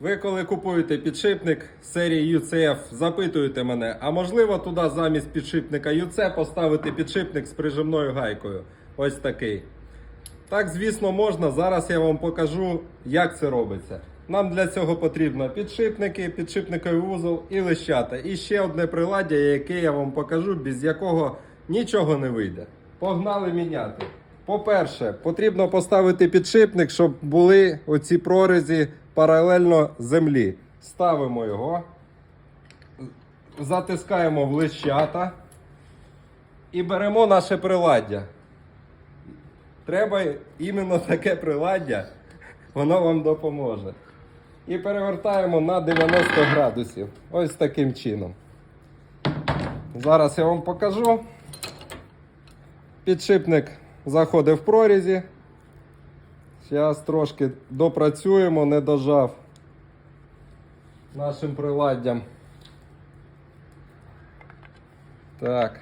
Ви коли купуєте підшипник серії UCF, запитуєте мене, а можливо туди замість підшипника UC поставити підшипник з прижимною гайкою. Ось такий. Так, звісно, можна. Зараз я вам покажу, як це робиться. Нам для цього потрібно підшипники, підшипниковий вузол і лищата. І ще одне приладдя, яке я вам покажу, без якого нічого не вийде. Погнали міняти. По-перше, потрібно поставити підшипник, щоб були оці прорізі паралельно землі. Ставимо його, затискаємо в лищата і беремо наше приладдя. Треба іменно таке приладдя, воно вам допоможе. І перевертаємо на 90 градусів. Ось таким чином. Зараз я вам покажу. Підшипник заходить в прорізі. Зараз трошки допрацюємо, не дожав нашим приладдям. Так.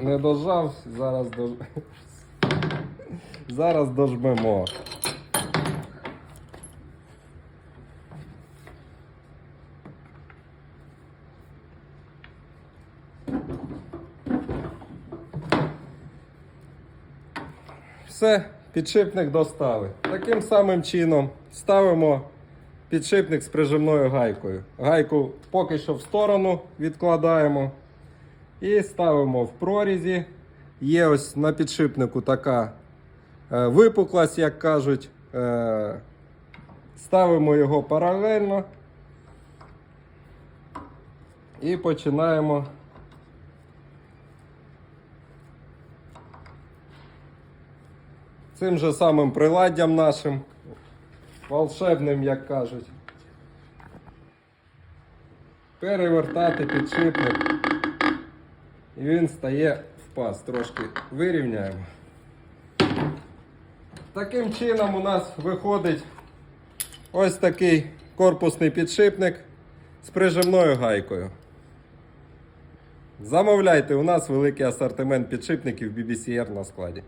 Не дожав, зараз дож... Зараз дожмемо. Все, підшипник достали. Таким самим чином ставимо підшипник з прижимною гайкою. Гайку поки що в сторону відкладаємо. І ставимо в прорізі. Є ось на підшипнику така е, випуклость, як кажуть. Е, ставимо його паралельно. І починаємо. Цим же самим приладдям нашим, волшебним, як кажуть. Перевертати підшипник. І він стає в паз. Трошки вирівняємо. Таким чином у нас виходить ось такий корпусний підшипник з прижимною гайкою. Замовляйте, у нас великий асортимент підшипників BBCR на складі.